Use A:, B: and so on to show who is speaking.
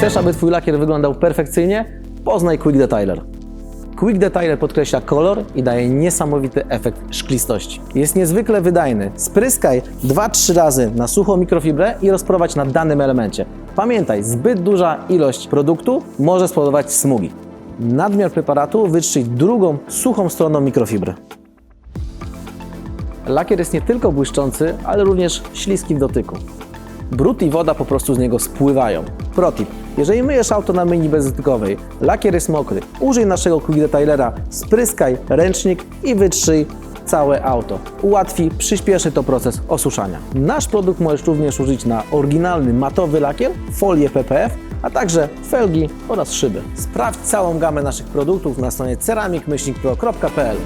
A: Chcesz, aby Twój lakier wyglądał perfekcyjnie? Poznaj Quick Detailer. Quick Detailer podkreśla kolor i daje niesamowity efekt szklistości. Jest niezwykle wydajny. Spryskaj 2-3 razy na suchą mikrofibrę i rozprowadź na danym elemencie. Pamiętaj, zbyt duża ilość produktu może spowodować smugi. Nadmiar preparatu wytrzyj drugą suchą stroną mikrofibry. Lakier jest nie tylko błyszczący, ale również śliski w dotyku. Brud i woda po prostu z niego spływają. Protip. Jeżeli myjesz auto na myjni bezdotykowej, lakier jest mokry, użyj naszego Quick Detailera, spryskaj ręcznik i wytrzyj całe auto. Ułatwi, przyspieszy to proces osuszania. Nasz produkt możesz również użyć na oryginalny matowy lakier, folię PPF, a także felgi oraz szyby. Sprawdź całą gamę naszych produktów na stronie ceramikmyślnikpro.pl